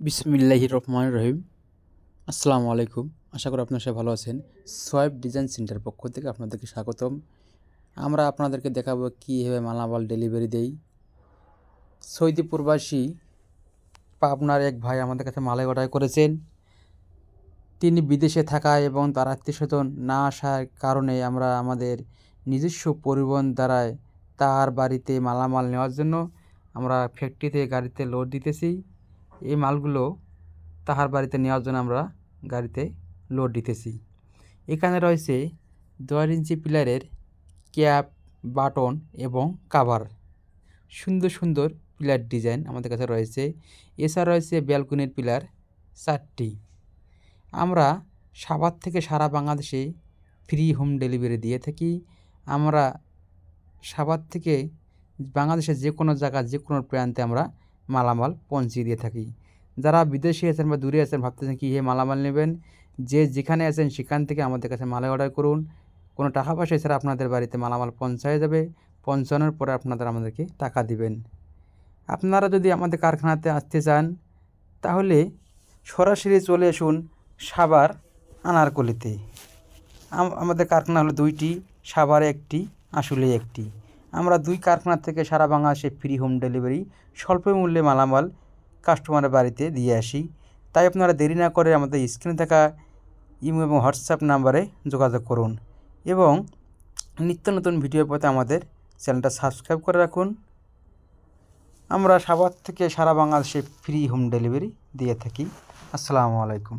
বিসমিল্লাহি রহমান রহিম। আসসালামু আলাইকুম। আশা করি আপনার সবাই ভালো আছেন। সোয়েব ডিজাইন সেন্টার পক্ষ থেকে আপনাদেরকে স্বাগতম। আমরা আপনাদেরকে দেখাবো কীভাবে মালামাল ডেলিভারি দেই। সৌদি প্রবাসী পাবনার এক ভাই আমাদের কাছে মালাই অর্ডার করেছেন। তিনি বিদেশে থাকা এবং তার আত্মীয়স্বজন না আসার কারণে আমরা আমাদের নিজস্ব পরিবহন দ্বারায় তার বাড়িতে মালামাল নেওয়ার জন্য আমরা ফ্যাক্টরিতে গাড়িতে লোড দিতেছি। এই মালগুলো তাহার বাড়িতে নেওয়ার জন্য আমরা গাড়িতে লোড দিতেছি। এখানে রয়েছে দশ ইঞ্চি পিলারের ক্যাপ, বাটন এবং কাভার সুন্দর সুন্দর পিলার ডিজাইন আমাদের কাছে রয়েছে। এছাড়া রয়েছে ব্যালকনির পিলার চারটি। আমরা সাভার থেকে সারা বাংলাদেশে ফ্রি হোম ডেলিভারি দিয়ে থাকি। আমরা সাভার থেকে বাংলাদেশের যে কোনো জায়গা যে কোনো প্রান্তে আমরা মালামাল পৌঁছিয়ে দিয়ে থাকি। যারা বিদেশে আছেন বা দূরে আছেন, ভাবতেছেন কী হে মালামাল নেবেন? যে যেখানে আছেন সেখান থেকে আমাদের কাছে মালা অর্ডার করুন। কোনো টাকা পয়সা ছাড়া আপনাদের বাড়িতে মালামাল পৌঁছায় যাবে। পৌঁছানোর পরে আপনারা আমাদেরকে টাকা দিবেন। আপনারা যদি আমাদের কারখানাতে আসতে চান, তাহলে সরাসরি চলে আসুন সাবার আনারকলিতে। আমাদের কারখানা হলো দুইটি, সাভারে একটি আসলে একটি। আমরা দুই কারখানা থেকে সারা বাংলাদেশে ফ্রি হোম ডেলিভারি স্বল্প মূল্যে মালামাল কাস্টমারের বাড়িতে দিয়ে আসি। তাই আপনারা দেরি না করে আমাদের স্ক্রিনে থাকা ইমো এবং হোয়াটসঅ্যাপ নাম্বারে যোগাযোগ করুন এবং নিত্য নতুন ভিডিও পেতে আমাদের চ্যানেলটা সাবস্ক্রাইব করে রাখুন। আমরা সাভার থেকে সারা বাংলাদেশে ফ্রি হোম ডেলিভারি দিয়ে থাকি। আসসালামু আলাইকুম।